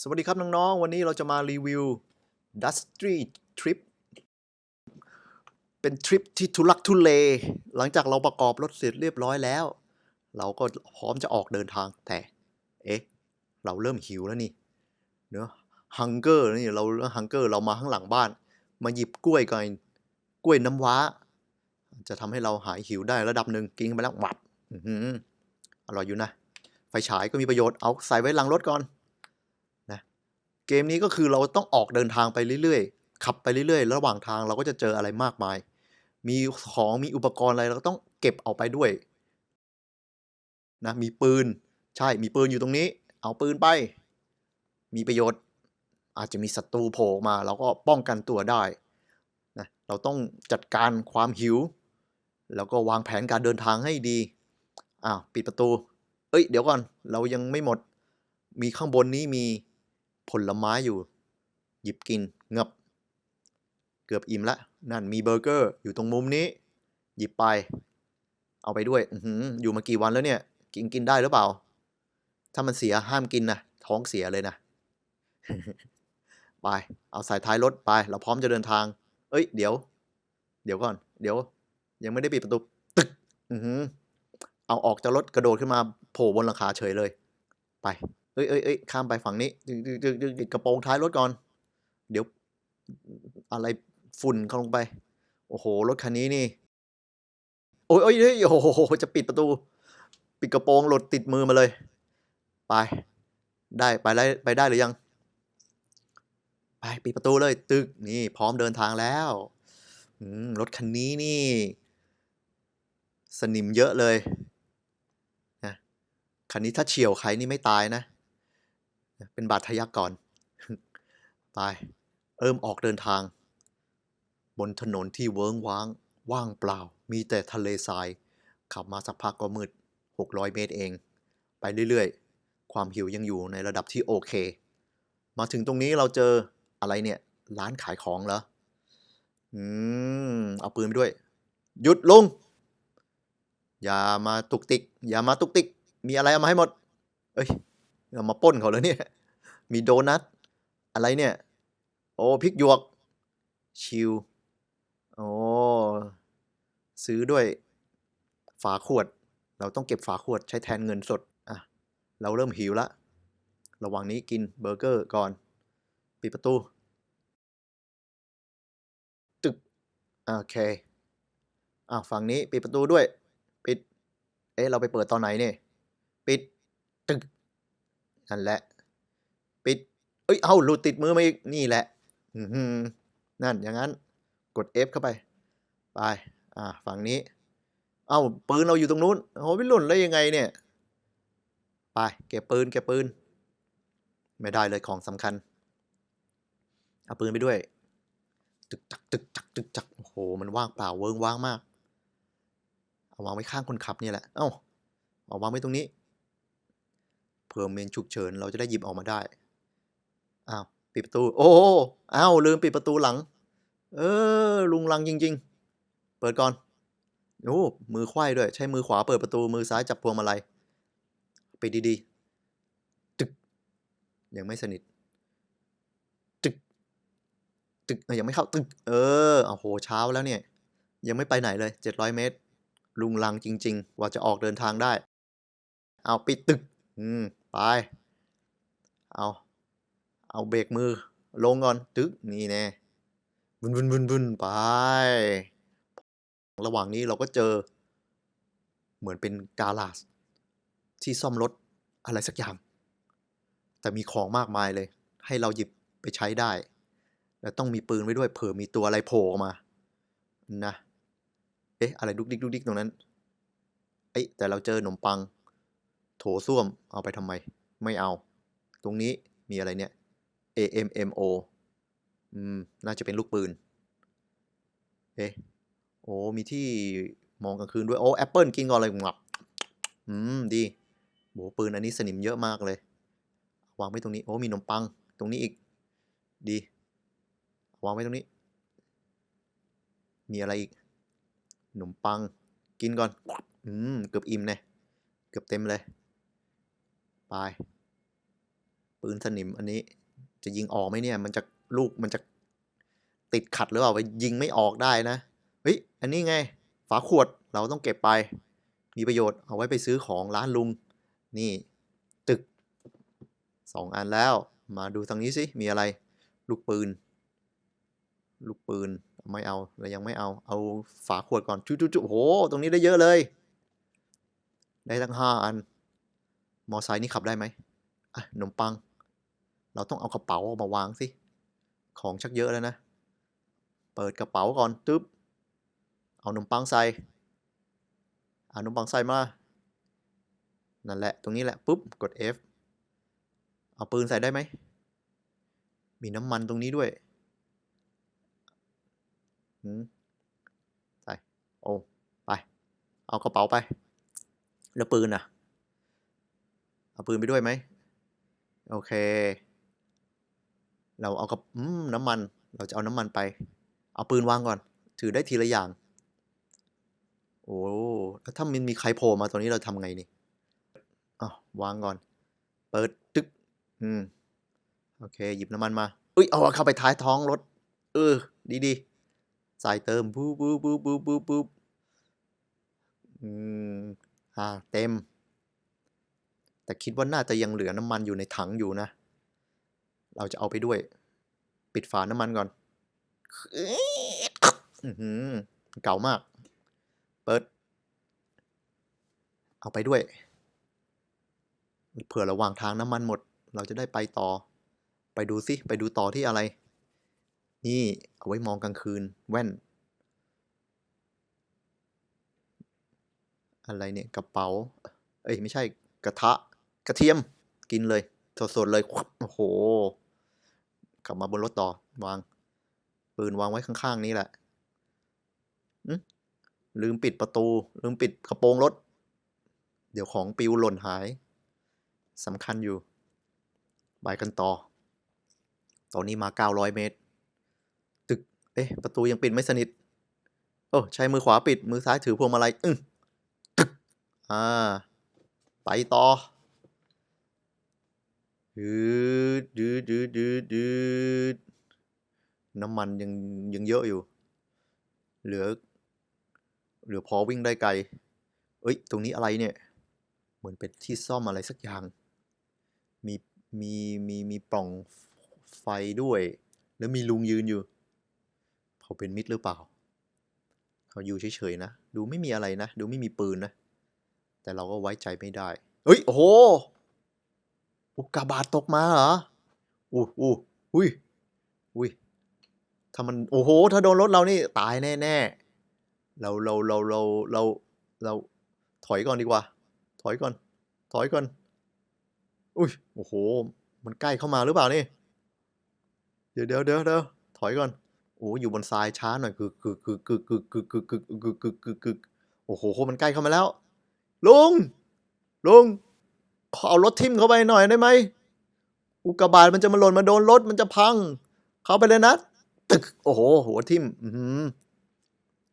สวัสดีครับน้องๆ วันนี้เราจะมารีวิว Dusty Trip เป็นทริปที่ทุลักทุเล หลังจากเราประกอบรถเสร็จเรียบร้อยแล้ว เราก็พร้อมจะออกเดินทางแต่ เอ๊ะ เราเริ่มหิวแล้วนี่ เนอะฮังเกอร์นี่เราฮังเกอร์เรามาข้างหลังบ้าน มาหยิบกล้วยก่อนกล้วยน้ำว้า จะทำให้เราหายหิวได้ระดับหนึ่งกินไปแล้วหมับอร่อยอยู่นะ ไฟฉายก็มีประโยชน์เอาใส่ไว้หลังรถก่อน เกมนี้ก็คือเราต้องออกเดินทางไปเรื่อยๆ ขับไปเรื่อยๆ ระหว่างทางเราก็จะเจออะไรมากมาย มีของมีอุปกรณ์อะไรเราก็ต้องเก็บเอาไปด้วยนะมีปืนใช่มีปืนอยู่ตรงนี้ เอาปืนไป มีประโยชน์ อาจจะมีศัตรูโผล่มาเราก็ป้องกันตัวได้นะเราต้องจัดการความหิว แล้วก็วางแผนการเดินทางให้ดีอ้าวปิดประตู เอ้ย เดี๋ยวก่อน เรายังไม่หมด มีข้างบนนี้มี ผลไม้อยู่ หยิบกินเงบเกือบอิ่มละ นั่นมีเบอร์เกอร์อยู่ตรงมุมนี้ หยิบไป เอาไปด้วยอืออยู่มากี่วันแล้วเนี่ย กินกินได้หรือเปล่า ถ้ามันเสียห้ามกินนะท้องเสียเลยนะ ไป เอาใส่ท้ายรถไป เราพร้อมจะเดินทาง เอ้ย เดี๋ยว เดี๋ยวก่อน เดี๋ยว ยังไม่ได้ปิดประตูตึกอือหือเอาออกจากรถกระโดดขึ้นมาโผล่บนหลังคาเฉยเลย ไป เอ้ยเอ้ยเอ้ยข้ามไปฝั่งนี้ดึงดึงดึงดึงกระโปรงท้ายรถก่อน เดี๋ยวอะไรฝุ่นเข้าลงไป โอ้โห รถคันนี้นี่ โอ้ยโอ้ยเฮ้ยโอ้โห จะปิดประตู ปิดกระโปรงหลดติดมือมาเลย ไป ได้ไปได้ไปได้หรือยัง ไปปิดประตูเลย ตึกนี่ พร้อมเดินทางแล้วรถคันนี้นี่ สนิมเยอะเลยนะคันนี้ถ้าเฉียวใครนี่ไม่ตายนะ เป็นบาดทะยักก่อน ไปเริ่มออกเดินทาง บนถนนที่เวิ้งว้าง ว่างเปล่า มีแต่ทะเลทราย ขับมาสักพักก็มืด 600 เมตรเอง ไปเรื่อยๆ ความหิวยังอยู่ในระดับที่โอเค มาถึงตรงนี้เราเจออะไรเนี่ย ร้านขายของเหรอ อืม เอาปืนไปด้วย หยุดลง อย่ามาตุกติก อย่ามาตุกติก มีอะไรเอามาให้หมด เอ้ย เรามาป้นเขาแล้วเนี่ย มีโดนัท อะไรเนี่ย โอ้พริกหยวก ชิวโอ้ซื้อด้วยฝาขวด เราต้องเก็บฝาขวดใช้แทนเงินสด อะ เราเริ่มหิวละ ระหว่างนี้กินเบอร์เกอร์ก่อน ปิดประตู ตึก โอเค อะฝั่งนี้ปิดประตูด้วย ปิด เอ๊ะ เราไปเปิดตอนไหนเนี่ย ปิด ตึก นั่นแหละ ปิด เอ้ย เอาหลุดติดมือมาอีก นี่แหละนั่นอย่างนั้น กด F เข้าไป ไป อ่า ฝั่งนี้ เอ้าปืนเราอยู่ตรงนู้นโอ้ไม่หล่นได้ยังไงเนี่ย ไป เก็บปืน เก็บปืน ไม่ได้เลยของสำคัญ เอาปืนไปด้วย ตึกจัก ตึกจัก ตึกจัก โอ้โห มันว่างเปล่า เวิงว่างมาก เอาวางไว้ข้างคนขับเนี่ยแหละ เอ้า เอาวางไว้ตรงนี้ ผื่อเมนฉุกเฉินเราจะได้หยิบออกมาได้ อ้าวปิดประตู โอ้อ้าวลืมปิดประตูหลัง เออ ลุงลังจริง ๆ เปิดก่อน โอ้มือไขว้ด้วย ใช้มือขวาเปิดประตู มือซ้ายจับพวงมาลัยปิดดีๆ ตึก ยังไม่สนิท ตึก ตึกยยังไม่เข้าตึก เออโอ้โหเช้าแล้วเนี่ย ยังไม่ไปไหนเลย 700 เมตร ลุงลังจริง ๆ ว่าจะออกเดินทางได้ เอาปิดตึก อืม ไป เอา เอาเบรกมือ ลงก่อน ตึกนี่แน่วุนวุนวุนวุนไป ระหว่างนี้เราก็เจอ เหมือนเป็นกาลาสที่ซ่อมรถอะไรสักอย่าง แต่มีของมากมายเลย ให้เราหยิบไปใช้ได้ แล้วต้องมีปืนไว้ด้วย เผื่อมีตัวอะไรโผล่ออกมา นะ เอ๊ะ อะไรดุกดิกดุกดิกตรงนั้น เอ้ยแต่เราเจอขนมปัง ถส้วมเอาไปทำไม ไม่เอา ตรงนี้มีอะไรเนี่ย AMMO อืม น่าจะเป็นลูกปืน เอ๊ะโอ้ มีที่มองกลางคืนด้วย โอ้แอปเปิลกินก่อนเลยงับ อืม ดีโหปืนอันนี้สนิมเยอะมากเลย วางไว้ตรงนี้ โอ้ มีขนมปัง ตรงนี้อีก ดี วางไว้ตรงนี้ มีอะไรอีกขนมปัง กินก่อน อืม เกือบอิ่มเลย เกือบเต็มเลย ไปปืนสนิมอันนี้จะยิงออกไหมเนี่ย มันจะลูกมันจะติดขัดหรือเปล่าไปยิงไม่ออกได้นะเฮ้ยอันนี้ไง ฝาขวดเราต้องเก็บไป มีประโยชน์เอาไว้ไปซื้อของร้านลุง นี่ตึกสองอันแล้ว มาดูทางนี้สิ มีอะไร ลูกปืน ลูกปืนไม่เอาเรายังไม่เอา เอาฝาขวดก่อน จุ๊จุ๊จุ๊โอ้โหตรงนี้ได้เยอะเลย ได้ทั้งห้าอัน มอไซค์นี่ขับได้ไหมอะขนมปัง เราต้องเอากระเป๋าออกมาวางสิ ของชักเยอะแล้วนะ เปิดกระเป๋าก่อนตึ๊บ เอาขนมปังใส่เอาขนมปังใส่มา นั่นแหละ ตรงนี้แหละปุ๊บ กด F เอาปืนใส่ได้ไหม มีน้ำมันตรงนี้ด้วยใส่ โอ้ ไป เอากระเป๋าไป แล้วปืนอะ เอาปืนไปด้วยไหม โอเค เราเอากับน้ำมัน เราจะเอาน้ำมันไป เอาปืนวางก่อน ถือได้ทีละอย่าง โอ้แล้วถ้ามันมีใครโผล่มาตรงนี้เราทำไงนี่อะวางก่อน เปิดตึกอืม โอเค หยิบน้ำมันมาอุ้ย เอาเข้าไปท้ายท้องรถ เออ ดีดีใส่เติมบปุ๊บปุ๊บปุ๊บปุ๊บปุ๊บอืม อ่า เต็ม แต่คิดว่าน่าจะยังเหลือน้ำมันอยู่ในถังอยู่นะ เราจะเอาไปด้วย ปิดฝาน้ำมันก่อนอืเก่ามาก เปิด เอาไปด้วย เผื่อระหว่างทางน้ำมันหมด เราจะได้ไปต่อ ไปดูสิ ไปดูต่อที่อะไร นี่ เอาไว้มองกลางคืน แว่น อะไรเนี่ย กระเป๋า เอ้ย ไม่ใช่กระทะ กระเทียมกินเลย สดๆเลยโอ้โห กลับมาบนรถต่อวาง ปืนวางไว้ข้างๆ นี้แหละลืมปิดประตู ลืมปิดกระโปรงรถ เดี๋ยวของปิวหล่นหายสำคัญอยู่ไปกันต่อ ตอนนี้มา 900 เมตร ตึก เอ๊ะ ประตูยังปิดไม่สนิท โอ้ ใช้มือขวาปิด มือซ้ายถือพวงมาลัย อึ้งตึก อ่า ไปต่อ ยืดยืดยืดยืดยืดน้ำมันยังยังเยอะอยู่ เหลือ เหลือพอวิ่งได้ไกล เอ้ย ตรงนี้อะไรเนี่ย เหมือนเป็นที่ซ่อมอะไรสักอย่าง มี มี มี มีปล่องไฟด้วย แล้วมีลุงยืนอยู่ เขาเป็นมิตรหรือเปล่า เขาอยู่เฉยๆนะ ดูไม่มีอะไรนะ ดูไม่มีปืนนะ แต่เราก็ไว้ใจไม่ได้ เฮ้ย โอ้โห อุกกาบาตตกมาเหรออู้อู้อุ้ยอุ้ยถ้ามันโอ้โห ถ้าโดนรถเรานี่ตายแน่ๆเราเราเราเราเราเราถอยก่อนดีกว่า ถอยก่อน ถอยก่อน อุ้ยโอ้โห มันใกล้เข้ามาหรือเปล่านี่ เดี๋ยวเดี๋ยวเดี๋ยวเดี๋ยวถอยก่อนโอ้อยู่บนทรายช้าหน่อยกึกกึกกึกกึกกึกกึกกึกกึกกึกกึกกึกกึกโอ้โห มันใกล้เข้ามาแล้ว ลุง ลุง ขอเอารถทิ่มเข้าไปหน่อยได้ไหม อุกกาบาตมันจะมาหล่นมาโดนรถมันจะพัง เข้าไปเลยนะ ตึก โอ้โห หัวทิ่ม อื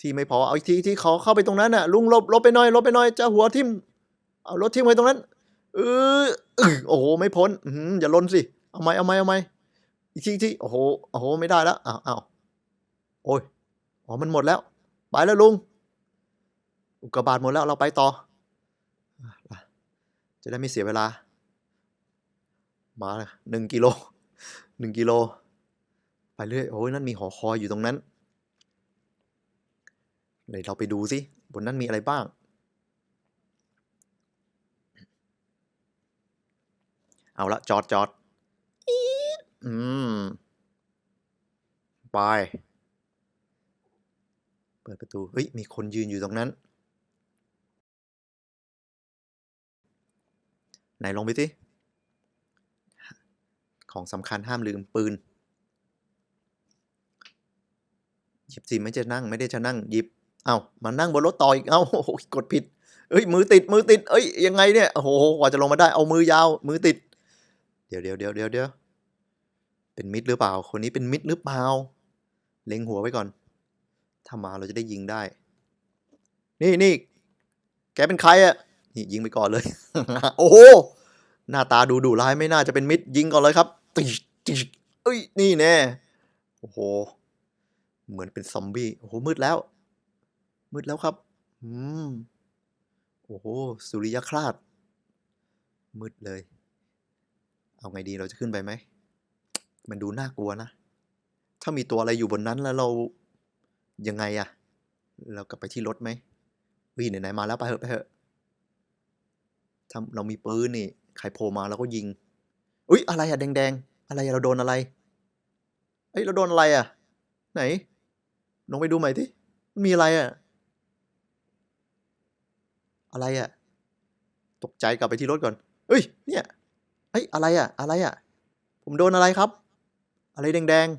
ที่ไม่พอ เอาอีกทีที่ขอเข้าไปตรงนั้นน่ะ ลุงลบลบไปหน่อยลบไปหน่อยจะหัวทิ่ม เอารถทิ่มไว้ตรงนั้น เอออึโอ้โห ไม่พ้น อือย่าลนสิ เอาไหมเอาไหมเอาไหมอีกทีอีกทีโอ้โห โอ้โห ไม่ได้แล้วอ้าวอ้าวโอ้ย อ๋อ มันหมดแล้ว ไปแล้วลุง อุกกาบาตหมดแล้ว เราไปต่อ จะได้ไม่เสียเวลา มาหนึ่งกิโลหนึ่งกิโล ไปเรื่อย โอ้ยนั่นมีหอคอยอยู่ตรงนั้นเดี๋ยวเราไปดูสิบนนั้นมีอะไรบ้าง เอาละจอดจอดอืม ไป เปิดประตู เฮ้ย มีคนยืนอยู่ตรงนั้น ไหนลงไปสิ ของสำคัญห้ามลืมปืนหยิบสิไม่จะนั่งไม่ได้จะนั่งหยิบ เอามานั่งบนรถต่ออีก เอาโอ้โหกดผิด เอ้ยมือติดมือติด เอ้ยยังไงเนี่ย โอ้โหกว่าจะลงมาได้เอามือยาว มือติด เดี๋ยวเดี๋ยวเดี๋ยวเดี๋ยวเดี๋ยวเป็นมิดหรือเปล่า คนนี้เป็นมิดหรือเปล่า เล็งหัวไว้ก่อน ถ้ามาเราจะได้ยิงได้ นี่นี่แกเป็นใครอะ นี่ยิงไปก่อนเลย โอ้โห หน้าตาดูดุร้ายไม่น่าจะเป็นมิตรยิงก่อนเลยครับติติเอ้ย นี่แน่ โอ้โห เหมือนเป็นซอมบี้ โอ้โห มืดแล้ว มืดแล้วครับ อืม โอ้โห สุริยคราสมืดเลย เอาไงดี เราจะขึ้นไปไหม มันดูน่ากลัวนะ ถ้ามีตัวอะไรอยู่บนนั้นแล้วเรา ยังไงอะเรากลับไปที่รถไหมวิ่งไหนๆมาแล้วไปเถอะไปเถอะ ถ้าเรามีปืนนี่ใครโผล่มาเราก็ยิง อุ๊ย อะไรอะแดงๆ อะไรอะเราโดนอะไร เอ้ยเราโดนอะไรอะไหนลองไปดูใหม่ที่มีอะไรอะอะไรอะตกใจกลับไปที่รถก่อน เอ้ย เนี่ยเอ้ยอะไรอะอะไรอะผมโดนอะไรครับ อะไรแดงๆ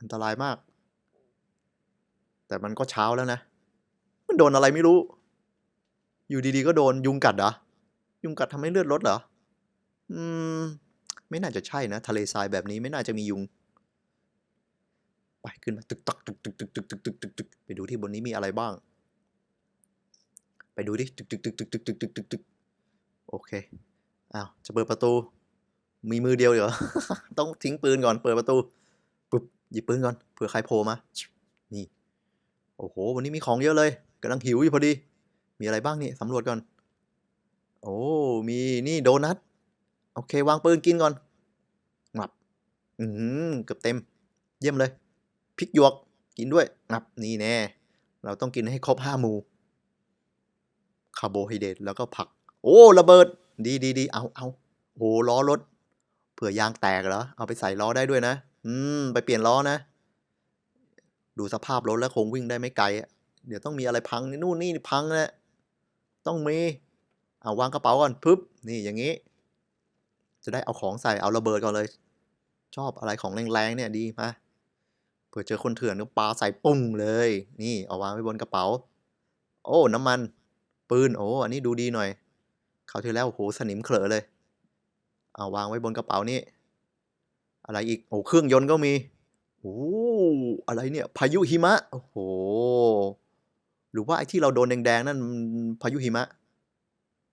อันตรายมาก แต่มันก็เช้าแล้วนะ มันโดนอะไรไม่รู้ อยู่ดีๆก็โดนยุงกัดเหรอ ยุงกัดทำให้เลือดลดเหรอ อืม ไม่น่าจะใช่นะ ทะเลทรายแบบนี้ไม่น่าจะมียุง ไปขึ้นมาตึกตักตึกตึกตึกตึกตึกตึกตึกตึกไปดูที่บนนี้มีอะไรบ้าง ไปดูดิตึกตึกตึกตึกตึกตึกตึกตึกตึกโอเค อ้าว จะเปิดประตู มีมือเดียวเหรอ ต้องทิ้งปืนก่อน เปิดประตู ปุ๊บ หยิบปืนก่อน เผื่อใครโผล่มา นี่ โอ้โห วันนี้มีของเยอะเลยกำลังหิวอยู่พอดี มีอะไรบ้างนี่สำรวจก่อน โอ้ มีนี่โดนัท โอเค วางปืนกินก่อนงับ อืมเกือบเต็ม เยี่ยมเลย พริกหยวกกินด้วยงับ นี่แน่ เราต้องกินให้ครบห้าหมู่ คาร์โบไฮเดรตแล้วก็ผัก โอ้ ระเบิด ดีดีดีเอาเอาโอ้ล้อรถ เผื่อยางแตกเหรอ เอาไปใส่ล้อได้ด้วยนะ อืม ไปเปลี่ยนล้อนะ ดูสภาพรถแล้วคงวิ่งได้ไม่ไกล เดี๋ยวต้องมีอะไรพังนี่นู่นนี่พังนะ ต้องมีเอาวางกระเป๋าก่อนปึ๊บนี่อย่างนี้ จะได้เอาของใส่เอาระเบิดก่อนเลย ชอบอะไรของแรงๆเนี่ยดีมาเผื่อเจอคนเถื่อนก็ปาใส่ปุ้งเลย นี่เอาวางไว้บนกระเป๋า โอ้น้ำมัน ปืนโอ้อันนี้ดูดีหน่อยเขาวที่แล้วโอ้โหสนิมเขลอเลย เอาวางไว้บนกระเป๋านี่อะไรอีกโอ้เครื่องยนต์ก็มีโอ้อะไรเนี่ย พายุหิมะ โอ้โห หรือว่าไอ้ที่เราโดนแดงๆนั่นพายุหิมะ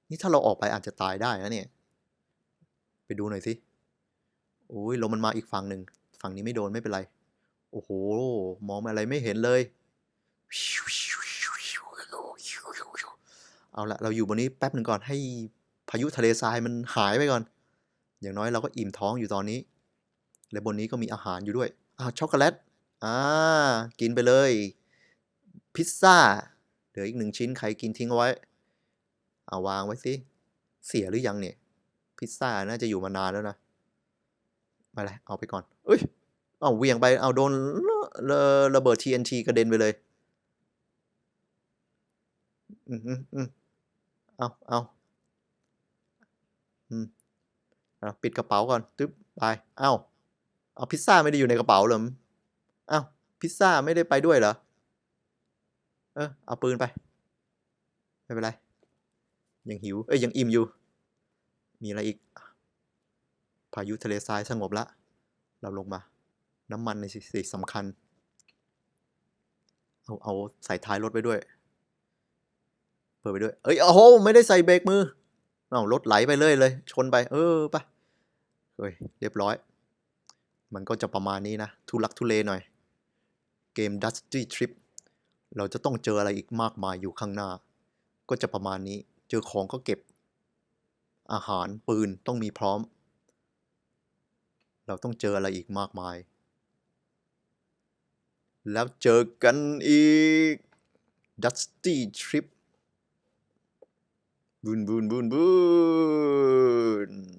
นี่ถ้าเราออกไปอาจจะตายได้นะเนี่ย ไปดูหน่อยสิโอ้ยลมมันมาอีกฝั่งหนึ่งฝั่งนี้ไม่โดนไม่เป็นไร โอ้โห มองอะไรไม่เห็นเลย เอาละเราอยู่บนนี้แป๊บหนึ่งก่อนให้พายุทะเลทรายมันหายไปก่อน อย่างน้อยเราก็อิ่มท้องอยู่ตอนนี้ และบนนี้ก็มีอาหารอยู่ด้วยอ่าช็อกโกแลตอ่ากินไปเลย พิซซ่าเหลืออีกหนึ่งชิ้นใครกินทิ้งเอาไว้ เอาวางไว้สิ เสียหรือยังเนี่ย พิซซ่าน่าจะอยู่มานานแล้วนะไม่เป็นไรเอาไปก่อน เอ้ย เอาเวียงไป เอาโดนระระเบิด TNT กระเด็นไปเลย อืมอืมเอาเอาอืมเอาปิดกระเป๋าก่อน ตึ๊บ ไป เอาเอาพิซซ่าไม่ได้อยู่ในกระเป๋าเหรอเอ้าพิซซ่าไม่ได้ไปด้วยเหรอ ออเอาปืนไป ไม่เป็นไร ยังหิว เอ้ย ยังอิ่มอยู่ มีอะไรอีก พายุทะเลทรายสงบละ เราลงมา น้ำมันในสิสิสำคัญ เอา เอาใส่ท้ายรถไปด้วย เปิดไปด้วย เอ้ย โอ้โห ไม่ได้ใส่เบรกมือเอารถไหลไปเลยเลย ชนไป เออไปเฮ้ย เรียบร้อย มันก็จะประมาณนี้นะ ทุลักทุเลหน่อย เกม Dusty Trip เราจะต้องเจออะไรอีกมากมายอยู่ข้างหน้า ก็จะประมาณนี้ เจอของก็เก็บ อาหารปืนต้องมีพร้อม เราต้องเจออะไรอีกมากมาย แล้วเจอกันอีก Dusty Trip บุนบุนบุนบุน